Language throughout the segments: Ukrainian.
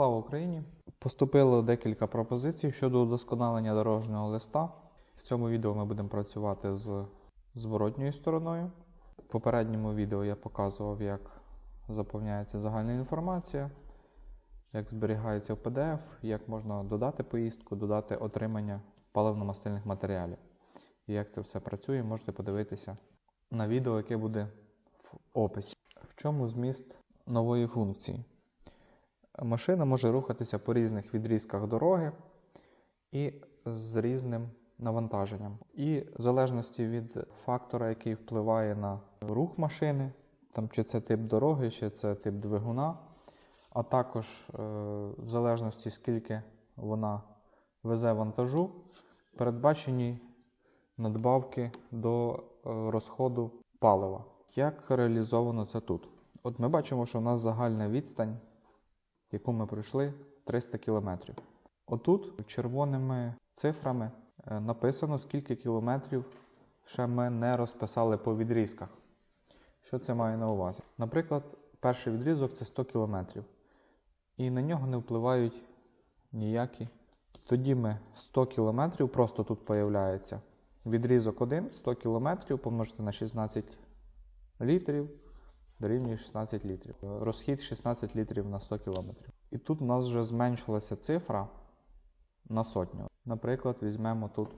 Слава Україні! Поступило декілька пропозицій щодо удосконалення дорожнього листа. В цьому відео ми будемо працювати з зворотньою стороною. В попередньому відео я показував, як заповняється загальна інформація, як зберігається в PDF, як можна додати поїздку, додати отримання паливно-мастильних матеріалів. І як це все працює, можете подивитися на відео, яке буде в описі. В чому зміст нової функції? Машина може рухатися по різних відрізках дороги і з різним навантаженням. І в залежності від фактора, який впливає на рух машини, там, чи це тип дороги, чи це тип двигуна, а також е, в залежності скільки вона везе вантажу, передбачені надбавки до е, розходу палива. Як реалізовано це тут? От ми бачимо, що у нас загальна відстань яку ми пройшли 300 кілометрів. Отут червоними цифрами е, написано, скільки кілометрів ще ми не розписали по відрізках. Що це має на увазі? Наприклад, перший відрізок це 100 кілометрів. І на нього не впливають ніякі. Тоді ми 100 кілометрів, просто тут появляється відрізок 1, 100 кілометрів помножити на 16 літрів дорівнює 16 літрів. Розхід 16 літрів на 100 кілометрів. І тут у нас вже зменшилася цифра на сотню. Наприклад, візьмемо тут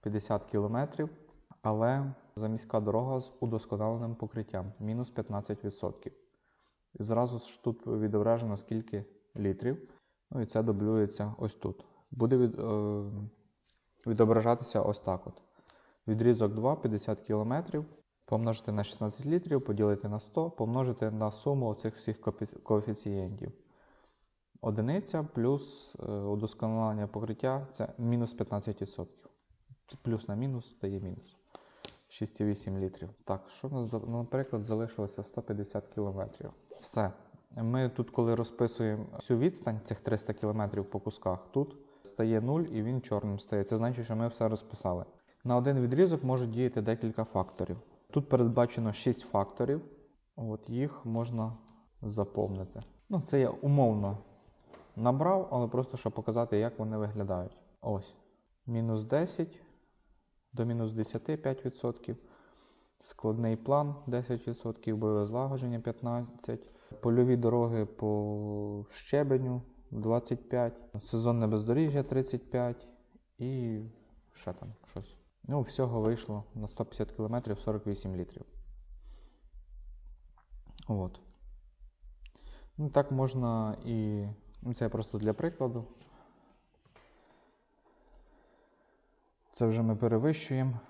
50 кілометрів, але заміська дорога з удосконаленим покриттям мінус 15%. І зразу ж тут відображено скільки літрів. Ну і це дублюється ось тут. Буде від, е, відображатися ось так. от. Відрізок 2, 50 кілометрів. Помножити на 16 літрів, поділити на 100, помножити на суму цих всіх коефіцієнтів. Одиниця плюс е, удосконалення покриття це мінус 15%. Плюс на мінус дає мінус 6,8 літрів. Так, що в нас, наприклад, залишилося 150 кілометрів. Все. Ми тут, коли розписуємо всю відстань цих 300 кілометрів по кусках, тут стає 0 і він чорним стає. Це значить, що ми все розписали. На один відрізок можуть діяти декілька факторів. Тут передбачено 6 факторів, От їх можна заповнити. Ну, Це я умовно набрав, але просто щоб показати, як вони виглядають. Ось. Мінус 10 до мінус 10 5%. Складний план 10%, бойове злагодження 15%, польові дороги по щебеню 25%, сезонне бездоріжжя 35% і ще там щось. Ну, всього вийшло на 150 км 48 літрів. От. Ну, Так можна і. Ну, Це просто для прикладу. Це вже ми перевищуємо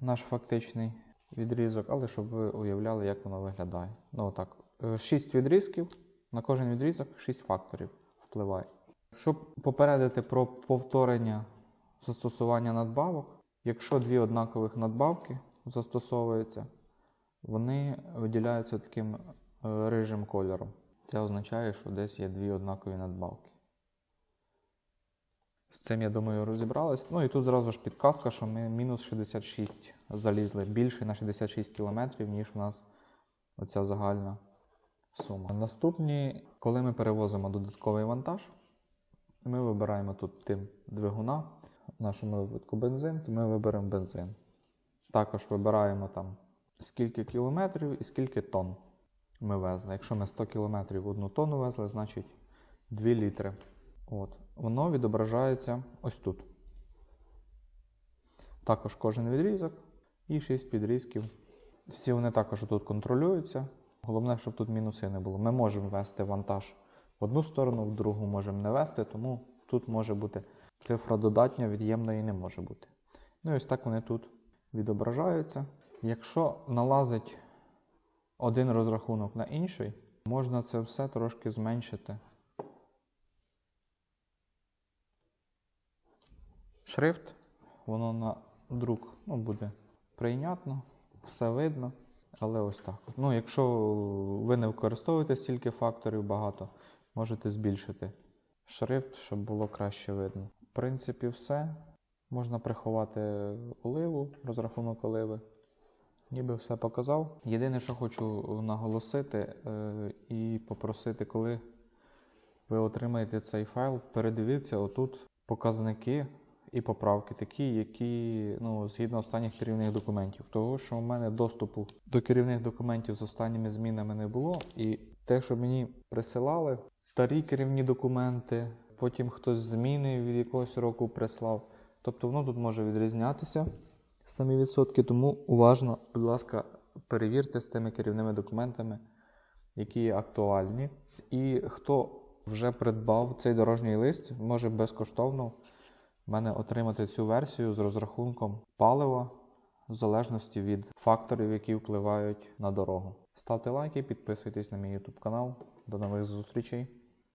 наш фактичний відрізок, але щоб ви уявляли, як воно виглядає. Ну, отак. 6 відрізків, на кожен відрізок 6 факторів впливає. Щоб попередити про повторення застосування надбавок, Якщо дві однакових надбавки застосовуються, вони виділяються таким е, рижим кольором. Це означає, що десь є дві однакові надбавки. З цим, я думаю, розібрались. Ну і тут зразу ж підказка, що ми мінус 66 залізли більше на 66 км, ніж у нас оця загальна сума. Наступні, коли ми перевозимо додатковий вантаж, ми вибираємо тут тип двигуна в нашому випадку бензин, то ми виберемо бензин. Також вибираємо там скільки кілометрів і скільки тонн ми везли. Якщо ми 100 кілометрів одну тонну везли, значить 2 літри. От. Воно відображається ось тут. Також кожен відрізок і 6 підрізків. Всі вони також тут контролюються. Головне, щоб тут мінуси не було. Ми можемо вести вантаж в одну сторону, в другу можемо не вести, тому тут може бути Цифра додатня від'ємної не може бути. Ну і ось так вони тут відображаються. Якщо налазить один розрахунок на інший, можна це все трошки зменшити. Шрифт, воно на друк ну, буде прийнятно, все видно. Але ось так. Ну, Якщо ви не використовуєте стільки факторів багато, можете збільшити шрифт, щоб було краще видно принципі, все. Можна приховати оливу, розрахунок оливи. Ніби все показав. Єдине, що хочу наголосити е, і попросити, коли ви отримаєте цей файл, передивіться отут показники і поправки, такі, які ну, згідно останніх керівних документів. Того, що у мене доступу до керівних документів з останніми змінами не було, і те, що мені присилали, старі керівні документи, потім хтось зміни від якогось року прислав. Тобто воно тут може відрізнятися самі відсотки, тому уважно, будь ласка, перевірте з тими керівними документами, які є актуальні. І хто вже придбав цей дорожній лист, може безкоштовно в мене отримати цю версію з розрахунком палива в залежності від факторів, які впливають на дорогу. Ставте лайки, підписуйтесь на мій YouTube канал. До нових зустрічей.